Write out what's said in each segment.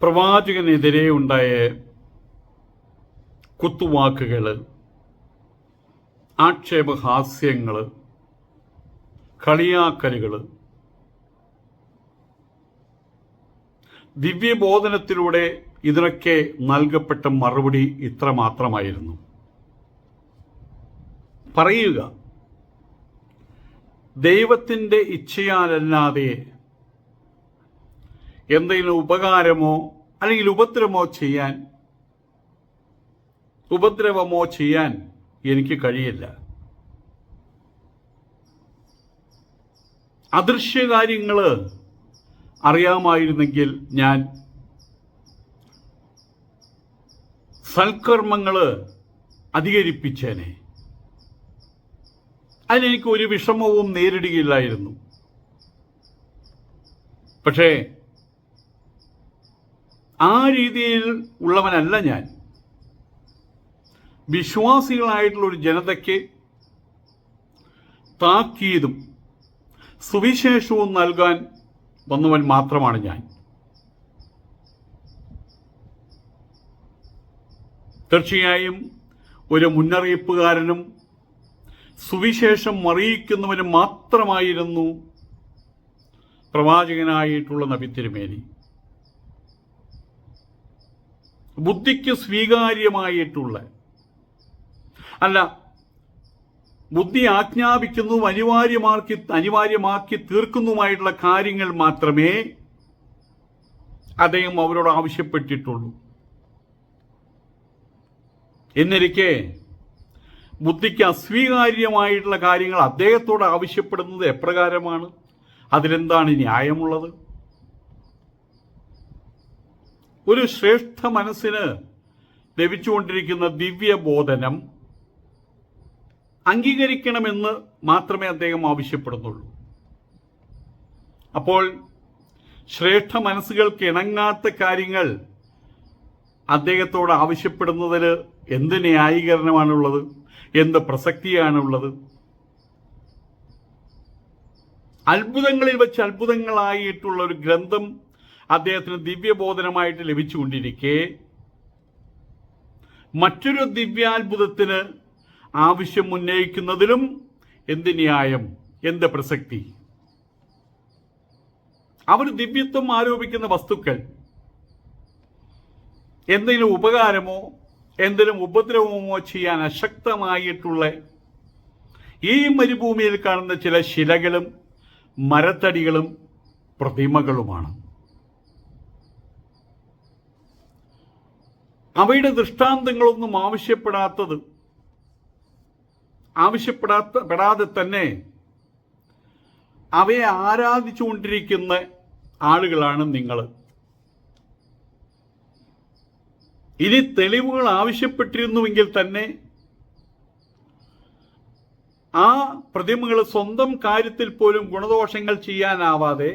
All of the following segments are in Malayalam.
പ്രവാചകനെതിരെ ഉണ്ടായ കുത്തുവാക്കുകൾ ആക്ഷേപഹാസ്യങ്ങൾ കളിയാക്കലുകൾ ദിവ്യബോധനത്തിലൂടെ ഇതിനൊക്കെ നൽകപ്പെട്ട മറുപടി ഇത്ര മാത്രമായിരുന്നു പറയുക ദൈവത്തിന്റെ ഇച്ഛയാലല്ലാതെ എന്തെങ്കിലും ഉപകാരമോ അല്ലെങ്കിൽ ഉപദ്രവമോ ചെയ്യാൻ ഉപദ്രവമോ ചെയ്യാൻ എനിക്ക് കഴിയില്ല. അദൃശ്യകാര്യങ്ങൾ അറിയാമായിരുന്നെങ്കിൽ ഞാൻ സൽക്കർമ്മങ്ങൾ അധികരിപ്പിച്ചേനെ. അതിനെനിക്ക് ഒരു വിഷമവും നേരിടുകയില്ലായിരുന്നു. പക്ഷേ ആ രീതിയിൽ ഉള്ളവനല്ല ഞാൻ. വിശ്വാസികളായിട്ടുള്ള ഒരു ജനതയ്ക്ക് താക്കീതും സുവിശേഷവും നൽകാൻ വന്നവൻ മാത്രമാണ് ഞാൻ. തീർച്ചയായും ഒരു മുന്നറിയിപ്പുകാരനും സുവിശേഷം അറിയിക്കുന്നവനും മാത്രമായിരുന്നു പ്രവാചകനായിട്ടുള്ള നബി തിരുമേനി ബുദ്ധിക്ക് സ്വീകാര്യമായിട്ടുള്ള അല്ല ബുദ്ധി ആജ്ഞാപിക്കുന്നു അനിവാര്യമാക്കി അനിവാര്യമാക്കി തീർക്കുന്നുമായിട്ടുള്ള കാര്യങ്ങൾ മാത്രമേ അദ്ദേഹം അവരോട് ആവശ്യപ്പെട്ടിട്ടുള്ളൂ. എന്നിരിക്കെ ബുദ്ധിക്ക് അസ്വീകാര്യമായിട്ടുള്ള കാര്യങ്ങൾ അദ്ദേഹത്തോട് ആവശ്യപ്പെടുന്നത് എപ്രകാരമാണ്? അതിലെന്താണ് ന്യായമുള്ളത്? ഒരു ശ്രേഷ്ഠ മനസ്സിന് ലഭിച്ചുകൊണ്ടിരിക്കുന്ന ദിവ്യബോധനം അംഗീകരിക്കണമെന്ന് മാത്രമേ അദ്ദേഹം ആവശ്യപ്പെടുന്നുള്ളൂ. അപ്പോൾ ശ്രേഷ്ഠ മനസ്സുകൾക്ക് ഇണങ്ങാത്ത കാര്യങ്ങൾ അദ്ദേഹത്തോട് ആവശ്യപ്പെടുന്നതിൽ എന്ത് ന്യായീകരണമാണുള്ളത്? എന്ത് പ്രസക്തിയാണുള്ളത്? അത്ഭുതങ്ങളിൽ വെച്ച് അത്ഭുതങ്ങളായിട്ടുള്ള ഒരു ഗ്രന്ഥം അദ്ദേഹത്തിന് ദിവ്യബോധനമായിട്ട് ലഭിച്ചുകൊണ്ടിരിക്കെ. മറ്റൊരു ദിവ്യാത്ഭുതത്തിന് ആവശ്യം ഉന്നയിക്കുന്നതിലും എന്ത് ന്യായം? എന്ത് പ്രസക്തി? അവർ ദിവ്യത്വം ആരോപിക്കുന്ന വസ്തുക്കൾ എന്തെങ്കിലും ഉപകാരമോ എന്തെങ്കിലും ഉപദ്രവമോ ചെയ്യാൻ അശക്തമായിട്ടുള്ള ഈ മരുഭൂമിയിൽ കാണുന്ന ചില ശിലകളും മരത്തടികളും പ്രതിമകളുമാണ്. അവയുടെ ദൃഷ്ടാന്തങ്ങളൊന്നും ആവശ്യപ്പെടാത്തത് ആവശ്യപ്പെടാത്ത പെടാതെ തന്നെ അവയെ ആരാധിച്ചുകൊണ്ടിരിക്കുന്ന ആളുകളാണ് നിങ്ങൾ ഇനി തെളിവുകൾ ആവശ്യപ്പെട്ടിരുന്നുവെങ്കിൽ തന്നെ ആ പ്രതിമകൾ സ്വന്തം കാര്യത്തിൽ പോലും ഗുണദോഷങ്ങൾ ചെയ്യാനാവാതെ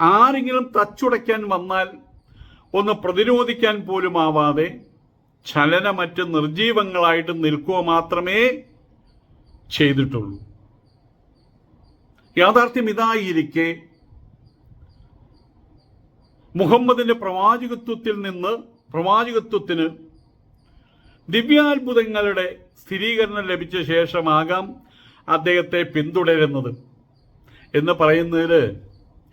ആരെങ്കിലും തച്ചുടയ്ക്കാൻ വന്നാൽ ഒന്ന് പ്രതിരോധിക്കാൻ പോലും ആവാതെ ചലനമറ്റ് നിർജീവങ്ങളായിട്ട് നിൽക്കുക മാത്രമേ ചെയ്തിട്ടുള്ളൂ. യാഥാർത്ഥ്യം ഇതായിരിക്കെ മുഹമ്മദിന്റെ പ്രവാചകത്വത്തിൽ നിന്ന് പ്രവാചകത്വത്തിന് ദിവ്യാത്ഭുതങ്ങളുടെ സ്ഥിരീകരണം ലഭിച്ച ശേഷമാകാം അദ്ദേഹത്തെ പിന്തുടരുന്നത് എന്ന് പറയുന്നതിൽ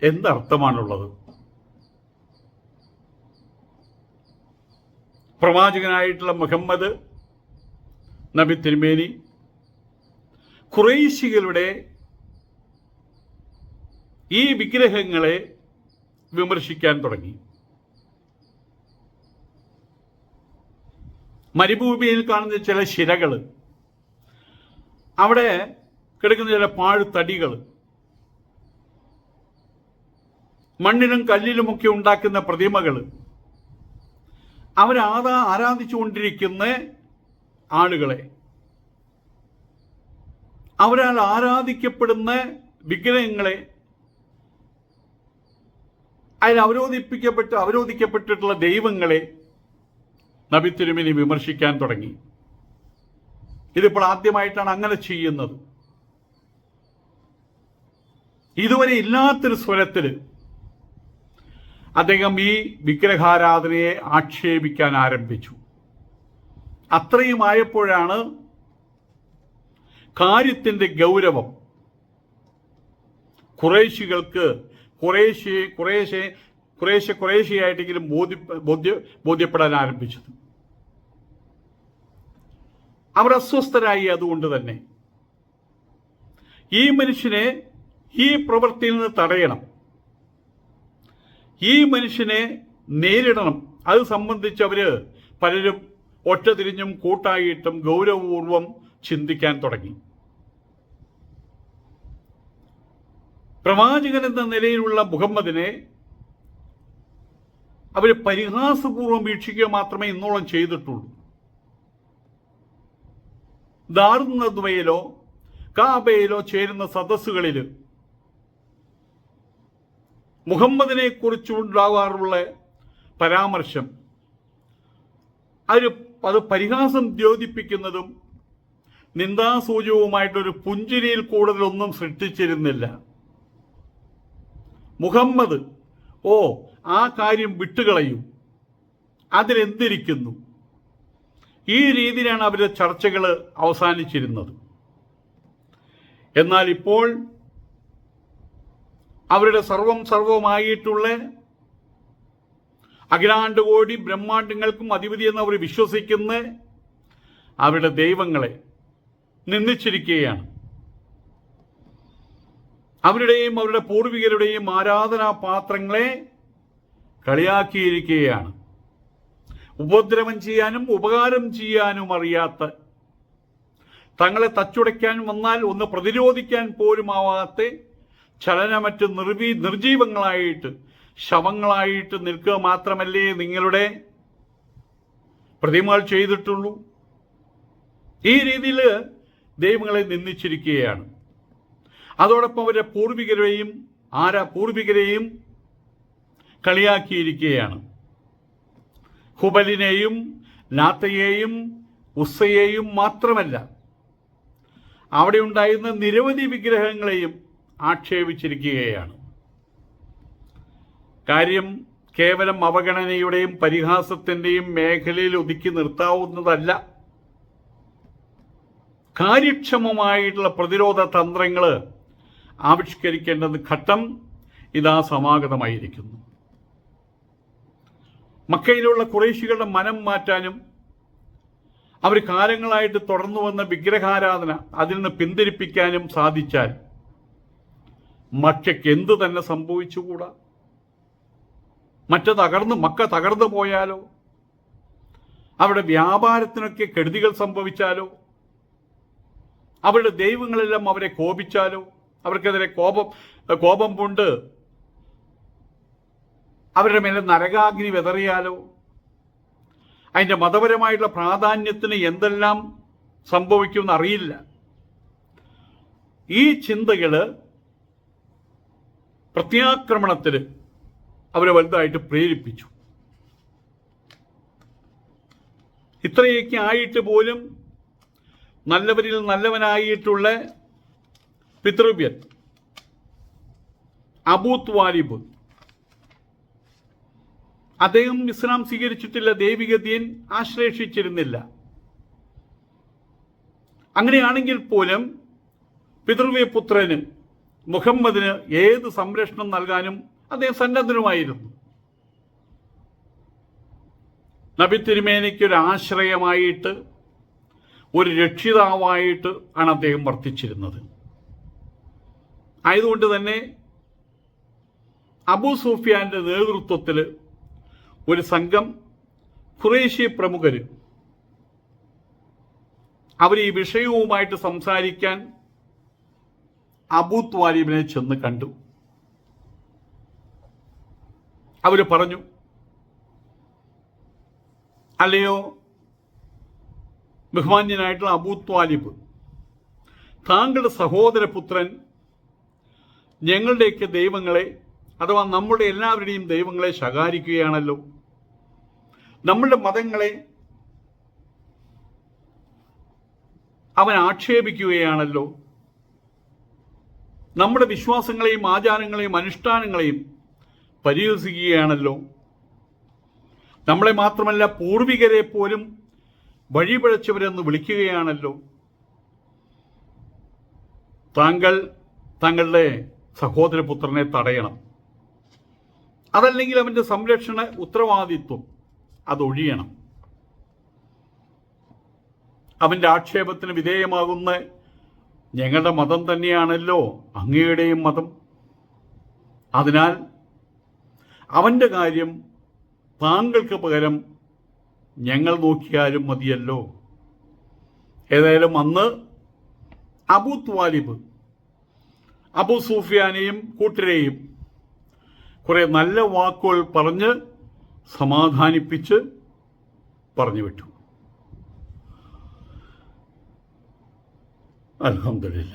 എന്തർത്ഥമാണുള്ളത്? പ്രവാചകനായിട്ടുള്ള മുഹമ്മദ് നബി തിരുമേനി കുറേശികളുടെ ഈ വിഗ്രഹങ്ങളെ വിമർശിക്കാൻ തുടങ്ങി. മരുഭൂമിയിൽ കാണുന്ന ചില ശിലകൾ അവിടെ കിടക്കുന്ന ചില പാഴുത്തടികൾ മണ്ണിലും കല്ലിലുമൊക്കെ ഉണ്ടാക്കുന്ന പ്രതിമകൾ അവരാതാ ആരാധിച്ചുകൊണ്ടിരിക്കുന്ന ആളുകളെ? അവരാൽ ആരാധിക്കപ്പെടുന്ന വിഗ്രഹങ്ങളെ? അതിൽ അവരോധിപ്പിക്കപ്പെട്ട് അവരോധിക്കപ്പെട്ടിട്ടുള്ള ദൈവങ്ങളെ നബി തിരുമിനി വിമർശിക്കാൻ തുടങ്ങി. ഇതിപ്പോൾ ആദ്യമായിട്ടാണ് അങ്ങനെ ചെയ്യുന്നത്. ഇതുവരെ ഇല്ലാത്തൊരു സ്വരത്തിൽ അദ്ദേഹം ഈ വിഗ്രഹാരാധനയെ ആക്ഷേപിക്കാൻ ആരംഭിച്ചു. അത്രയുമായപ്പോഴാണ് കാര്യത്തിന്റെ ഗൗരവം. കുറേശികൾക്ക് കുറേശ്ശെ കുറേശ്ശെ കുറേശ്ശെ കുറേശ്ശെയായിട്ടെങ്കിലും ബോധ്യ ബോധ്യ ബോധ്യപ്പെടാൻ ആരംഭിച്ചത്. അവർ അസ്വസ്ഥരായി അതുകൊണ്ട് തന്നെ. ഈ മനുഷ്യനെ ഈ പ്രവൃത്തിയിൽ നിന്ന് തടയണം. ഈ മനുഷ്യനെ നേരിടണം. അത് സംബന്ധിച്ച് അവർ പലരും ഒറ്റ തിരിഞ്ഞും കൂട്ടായിട്ടും ഗൗരവപൂർവം ചിന്തിക്കാൻ തുടങ്ങി. പ്രവാചകൻ എന്ന നിലയിലുള്ള മുഹമ്മദിനെ അവർ പരിഹാസപൂർവം വീക്ഷിക്കുക മാത്രമേ ഇന്നോളം ചെയ്തിട്ടുള്ളൂ. ദാറുന്നദ്വയിലോ കാബയിലോ ചേരുന്ന സദസ്സുകളിൽ മുഹമ്മദിനെ കുറിച്ചുണ്ടാകാറുള്ള പരാമർശം അത് അത് പരിഹാസം ദ്യോതിപ്പിക്കുന്നതും നിന്ദാസൂചകവുമായിട്ടൊരു പുഞ്ചിരിയിൽ കൂടുതലൊന്നും സൃഷ്ടിച്ചിരുന്നില്ല. മുഹമ്മദ് ഓ ആ കാര്യം വിട്ടുകളയും. അതിലെന്തിരിക്കുന്നു? ഈ രീതിയിലാണ് അവരുടെ ചർച്ചകൾ അവസാനിച്ചിരുന്നത്. എന്നാൽ ഇപ്പോൾ അവരുടെ സർവം സർവമായിട്ടുള്ള അഖിലാണ്ട് കോടി ബ്രഹ്മാണ്ടങ്ങൾക്കും അധിപതി എന്ന് അവർ വിശ്വസിക്കുന്ന അവരുടെ ദൈവങ്ങളെ നിന്ദിച്ചിരിക്കുകയാണ്. അവരുടെയും അവരുടെ പൂർവികരുടെയും ആരാധനാ പാത്രങ്ങളെ കളിയാക്കിയിരിക്കുകയാണ്. ഉപദ്രവം ചെയ്യാനും ഉപകാരം ചെയ്യാനും അറിയാത്ത തങ്ങളെ തച്ചുടയ്ക്കാൻ വന്നാൽ ഒന്ന് പ്രതിരോധിക്കാൻ പോലുമാവാത്ത ചലനമറ്റ് നിർവീ നിർജീവങ്ങളായിട്ട് ശവങ്ങളായിട്ട് നിൽക്കുക മാത്രമല്ലേ നിങ്ങളുടെ പ്രതിമകൾ ചെയ്തിട്ടുള്ളൂ? ഈ രീതിയിൽ ദൈവങ്ങളെ നിന്ദിച്ചിരിക്കുകയാണ്. അതോടൊപ്പം അവരുടെ പൂർവികരെയും ആരാ പൂർവികരെയും കളിയാക്കിയിരിക്കുകയാണ്. ഹുബലിനെയും നാത്തയെയും ഉസ്സയെയും മാത്രമല്ല അവിടെ ഉണ്ടായിരുന്ന നിരവധി വിഗ്രഹങ്ങളെയും ആക്ഷേപിച്ചിരിക്കുകയാണ്. കാര്യം കേവലം അവഗണനയുടെയും പരിഹാസത്തിന്റെയും മേഖലയിൽ ഒതുക്കി നിർത്താവുന്നതല്ല. കാര്യക്ഷമമായിട്ടുള്ള പ്രതിരോധ തന്ത്രങ്ങൾ ആവിഷ്കരിക്കേണ്ടത് ഘട്ടം ഇതാ സമാഗതമായിരിക്കുന്നു. മക്കയിലുള്ള കുറേശികളുടെ മനം മാറ്റാനും അവർ കാലങ്ങളായിട്ട് തുടർന്നു വന്ന വിഗ്രഹാരാധന അതിൽ നിന്ന് പിന്തിരിപ്പിക്കാനും സാധിച്ചാൽ മക്കയ്ക്ക് എന്തു തന്നെ സംഭവിച്ചുകൂടാ? മറ്റു തകർന്ന് മക്ക തകർന്നു പോയാലോ? അവരുടെ വ്യാപാരത്തിനൊക്കെ കെടുതികൾ സംഭവിച്ചാലോ? അവരുടെ ദൈവങ്ങളെല്ലാം അവരെ കോപിച്ചാലോ? അവർക്കെതിരെ കോപം കോപം കൊണ്ട് അവരുടെ മേലെ നരകാഗ്നി വെതറിയാലോ? അതിന്റെ മതപരമായിട്ടുള്ള പ്രാധാന്യത്തിന് എന്തെല്ലാം സംഭവിക്കുമെന്ന് അറിയില്ല ഈ ചിന്തകൾ പ്രത്യാക്രമണത്തിന് അവരെ വലുതായിട്ട് പ്രേരിപ്പിച്ചു. ഇത്രയൊക്കെ ആയിട്ട് പോലും നല്ലവരിൽ നല്ലവനായിട്ടുള്ള പിതൃവ്യൻ അബൂത്ത് വാലിബ് അദ്ദേഹം ഇസ്ലാം സ്വീകരിച്ചിട്ടില്ല ദൈവികതയിൽ ആശ്ലേഷിച്ചിരുന്നില്ല അങ്ങനെയാണെങ്കിൽ പോലും പിതൃവ്യ പുത്രന് മുഹമ്മദിന് ഏത് സംരക്ഷണം നൽകാനും അദ്ദേഹം സന്നദ്ധനുമായിരുന്നു. നബി തിരുമേനിക്ക് ഒരു ആശ്രയമായിട്ട് ഒരു രക്ഷിതാവായിട്ട് ആണ് അദ്ദേഹം വർത്തിച്ചിരുന്നത്. ആയതുകൊണ്ട് തന്നെ അബു സൂഫിയാന്റെ നേതൃത്വത്തിൽ ഒരു സംഘം ഖുറേഷി പ്രമുഖർ അവർ ഈ വിഷയവുമായിട്ട് സംസാരിക്കാൻ അബൂ ത്വാലിബിനെ ചെന്ന് കണ്ടു. അവർ പറഞ്ഞു അല്ലയോ ബഹുമാന്യനായിട്ടുള്ള അബൂ ത്വാലിബ് താങ്കളുടെ സഹോദരപുത്രൻ ഞങ്ങളുടെയൊക്കെ ദൈവങ്ങളെ അഥവാ നമ്മുടെ എല്ലാവരുടെയും ദൈവങ്ങളെ ശകാരിക്കുകയാണല്ലോ. നമ്മളുടെ മതങ്ങളെ അവൻ ആക്ഷേപിക്കുകയാണല്ലോ. നമ്മുടെ വിശ്വാസങ്ങളെയും ആചാരങ്ങളെയും അനുഷ്ഠാനങ്ങളെയും പരിഹസിക്കുകയാണല്ലോ. നമ്മളെ മാത്രമല്ല പൂർവികരെ പോലും വഴിപിഴച്ചവരെന്ന് വിളിക്കുകയാണല്ലോ. താങ്കൾ താങ്കളുടെ സഹോദരപുത്രനെ തടയണം. അതല്ലെങ്കിൽ അവന്റെ സംരക്ഷണ ഉത്തരവാദിത്വം അതൊഴിയണം അവന്റെ ആക്ഷേപത്തിന് വിധേയമാകുന്ന ഞങ്ങളുടെ മതം തന്നെയാണല്ലോ അങ്ങയുടെയും മതം. അതിനാൽ അവന്റെ കാര്യം താങ്കൾക്ക് പകരം ഞങ്ങൾ നോക്കിയാലും മതിയല്ലോ. ഏതായാലും അന്ന് അബു ത്വാലിബ് അബു സൂഫിയാനെയും കൂട്ടരെയും കുറെ നല്ല വാക്കുകൾ പറഞ്ഞ് സമാധാനിപ്പിച്ച് പറഞ്ഞു വിട്ടു അലഹമില്ല